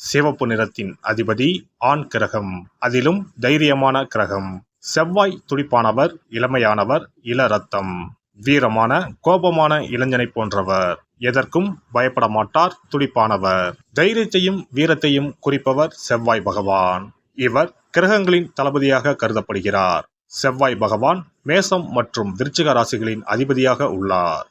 சிவப்பு நிறத்தின் அதிபதி ஆண் கிரகம். அதிலும் தைரியமான கிரகம். செவ்வாய் துடிப்பானவர் இளமையானவர் இள ரத்தம் வீரமான கோபமான இளைஞனை போன்றவர். எதற்கும் பயப்பட மாட்டார் துடிப்பானவர். தைரியத்தையும் வீரத்தையும் குறிப்பவர் செவ்வாய் பகவான். இவர் கிரகங்களின் தளபதியாக கருதப்படுகிறார். செவ்வாய் பகவான் மேசம் மற்றும் விருச்சிக ராசிகளின் அதிபதியாக உள்ளார்.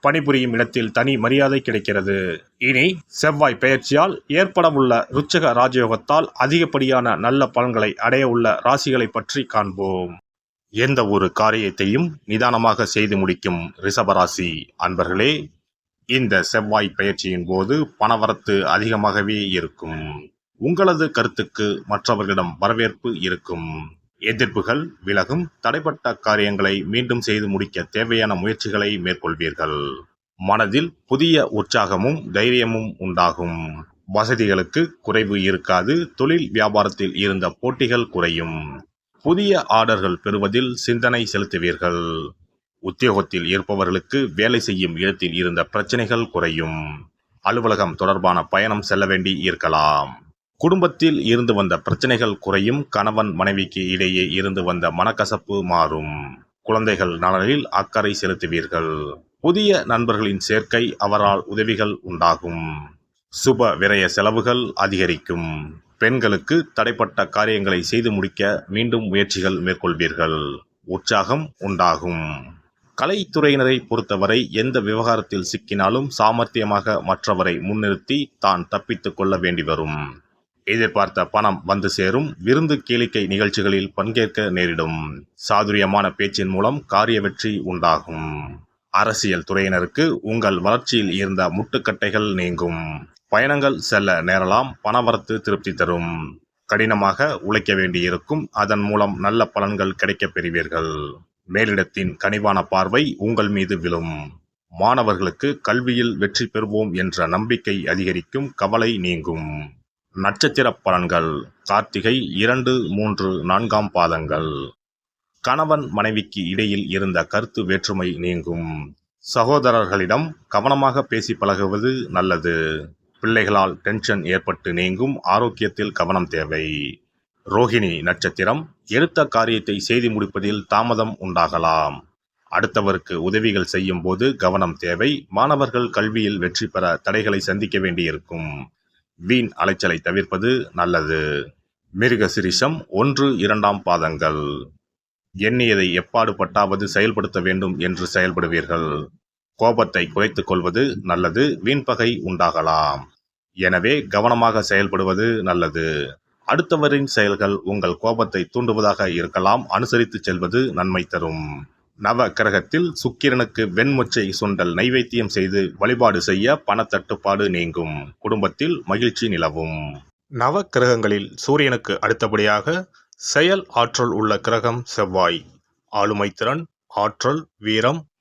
பணிபுரியும் இடத்தில் தனி மரியாதை கிடைக்கிறது. இனி செவ்வாய் பெயர்ச்சியால் ஏற்படவுள்ள ருச்சக ராஜயோகத்தால் அதிகப்படியான நல்ல பலன்களை அடைய உள்ள ராசிகளை பற்றி காண்போம். எந்த ஒரு காரியத்தையும் நிதானமாக செய்து முடிக்கும் ரிஷபராசி அன்பர்களே இந்த செவ்வாய் பயிற்சியின் போது பணவரத்து அதிகமாகவே இருக்கும். உங்களது கருத்துக்கு மற்றவர்களிடம் வரவேற்பு இருக்கும். எதிர்ப்புகள் விலகும் தடைப்பட்ட காரியங்களை மீண்டும் செய்து முடிக்க தேவையான முயற்சிகளை மேற்கொள்வீர்கள். மனதில் புதிய உற்சாகமும் தைரியமும் உண்டாகும். வசதிகளுக்கு குறைவு இருக்காது. தொழில் வியாபாரத்தில் இருந்த போட்டிகள் குறையும். புதிய ஆர்டர்கள் பெறுவதில் சிந்தனை செலுத்துவீர்கள். உத்தியோகத்தில் இருப்பவர்களுக்கு வேலை செய்யும் இடத்தில் இருந்த பிரச்சனைகள் குறையும். அலுவலகம் தொடர்பான பயணம் செல்ல வேண்டி இருக்கலாம். குடும்பத்தில் இருந்து வந்த பிரச்சனைகள் குறையும் கணவன் மனைவிக்கு இடையே இருந்து வந்த மனக்கசப்பு மாறும். குழந்தைகள் நலனில் அக்கறை செலுத்துவீர்கள். புதிய நண்பர்களின் சேர்க்கை அவரால் உதவிகள் உண்டாகும். சுப விரய செலவுகள் அதிகரிக்கும். பெண்களுக்கு தடைப்பட்ட காரியங்களை செய்து முடிக்க மீண்டும் முயற்சிகள் மேற்கொள்வீர்கள். உற்சாகம் உண்டாகும். கலைத்துறையினரை பொறுத்தவரை எந்த விவகாரத்தில் சிக்கினாலும் சாமர்த்தியமாக மற்றவரை முன்னிறுத்தி தான் தப்பித்துக் கொள்ள வேண்டி வரும். எதிர்பார்த்த பணம் வந்து சேரும். விருந்து கேளிக்கை நிகழ்ச்சிகளில் பங்கேற்க நேரிடும். சாதுரியமான பேச்சின் மூலம் காரிய வெற்றி உண்டாகும். அரசியல் துறையினருக்கு உங்கள் வளர்ச்சியில் இருந்த முட்டுக்கட்டைகள் நீங்கும். பயணங்கள் செல்ல நேரலாம் பணவரத்து திருப்தி தரும். கடினமாக உழைக்க வேண்டியிருக்கும். அதன் மூலம் நல்ல பலன்கள் கிடைக்கப் பெறுவீர்கள். மேலிடத்தின் கனிவான பார்வை உங்கள் மீது விழும். மாணவர்களுக்கு கல்வியில் வெற்றி பெறுவோம் என்ற நம்பிக்கை அதிகரிக்கும். கவலை நீங்கும். நட்சத்திர பலன்கள். கார்த்திகை இரண்டு மூன்று நான்காம் பாதங்கள். கணவன் மனைவிக்கு இடையில் இருந்த கருத்து வேற்றுமை நீங்கும். சகோதரர்களிடம் கவனமாக பேசி பழகுவது நல்லது. பிள்ளைகளால் டென்ஷன் ஏற்பட்டு நீங்கும். ஆரோக்கியத்தில் கவனம் தேவை. ரோஹிணி நட்சத்திரம் எடுத்த காரியத்தை செய்து முடிப்பதில் தாமதம் உண்டாகலாம். அடுத்தவருக்கு உதவிகள் செய்யும் போது கவனம் தேவை. மாணவர்கள் கல்வியில் வெற்றி பெற தடைகளை சந்திக்க வேண்டியிருக்கும். வீண் அலைச்சலை தவிர்ப்பது நல்லது. மிருக சிரிஷம் ஒன்று இரண்டாம் பாதங்கள். எண்ணியதை எப்பாடு பட்டாவது செயல்படுத்த வேண்டும் என்று செயல்படுவீர்கள். கோபத்தை குறைத்துக் கொள்வது நல்லது வீண்பகை உண்டாகலாம். எனவே கவனமாக செயல்படுவது நல்லது. அடுத்தவரின் செயல்கள் உங்கள் கோபத்தை தூண்டுவதாக இருக்கலாம் அனுசரித்து செல்வது நன்மை தரும். நவ கிரகத்தில் சுக்கிரனுக்கு வெண்முச்சை சுண்டல் நைவேத்தியம் செய்து வழிபாடு செய்ய பணத்தட்டுப்பாடு நீங்கும். குடும்பத்தில் மகிழ்ச்சி நிலவும். நவ கிரகங்களில் சூரியனுக்கு அடுத்தபடியாக செயல் ஆற்றல் உள்ள கிரகம் செவ்வாய். ஆளுமை திறன் ஆற்றல் வீரம்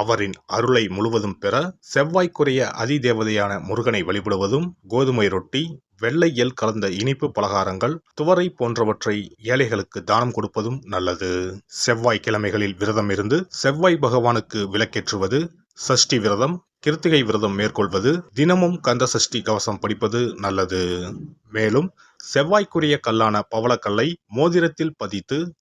அவரின் அருளை முழுவதும் பெற செவ்வாய்க்குரிய அதிதேவதையான முருகனை வழிபடுவதும் கோதுமை ரொட்டி வெள்ளை எல் கலந்த இனிப்பு பலகாரங்கள் துவரை போன்றவற்றை ஏழைகளுக்கு தானம் கொடுப்பதும் நல்லது. செவ்வாய் கிழமைகளில் விரதம் இருந்து செவ்வாய் பகவானுக்கு விளக்கேற்றுவது சஷ்டி விரதம் கிருத்திகை விரதம் மேற்கொள்வது தினமும் கந்த சஷ்டி கவசம் படிப்பது நல்லது. மேலும் செவ்வாய்க்குரிய கல்லான பவளக்கல்லை மோதிரத்தில் பதித்து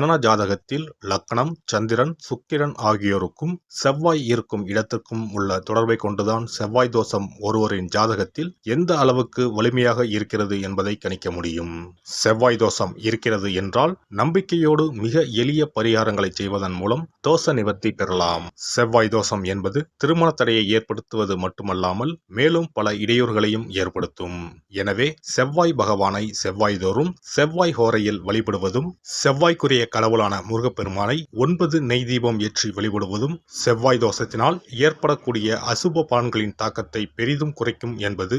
ஜனன ஜாதகத்தில் லக்னம் சந்திரன் சுக்கிரன் ஆகியோருக்கும் செவ்வாய் இருக்கும் இடத்துக்கும் உள்ள தொடர்பை கொண்டுதான் செவ்வாய் தோஷம் ஒருவரின் ஜாதகத்தில் எந்த அளவுக்கு வலிமையாக இருக்கிறது என்பதை கணிக்க முடியும். செவ்வாய் தோஷம் இருக்கிறது என்றால் நம்பிக்கையோடு மிக எளிய பரிகாரங்களை செய்வதன் மூலம் தோஷ நிவர்த்தி பெறலாம். செவ்வாய் தோஷம் என்பது திருமண தடையை ஏற்படுத்துவது மட்டுமல்லாமல் மேலும் பல இடையூறுகளையும் ஏற்படுத்தும். எனவே செவ்வாய் பகவானை செவ்வாய் தோறும் செவ்வாய் ஹோரையில் வழிபடுவதும் செவ்வாய்க்குரிய கடவுளான முருகப்பெருமானை ஒன்பது நெய் தீபம் ஏற்றி வழிபடுவதும் செவ்வாய் தோஷத்தினால் ஏற்படக்கூடிய அசுப பலன்களின் தாக்கத்தை பெரிதும் குறைக்கும் என்பது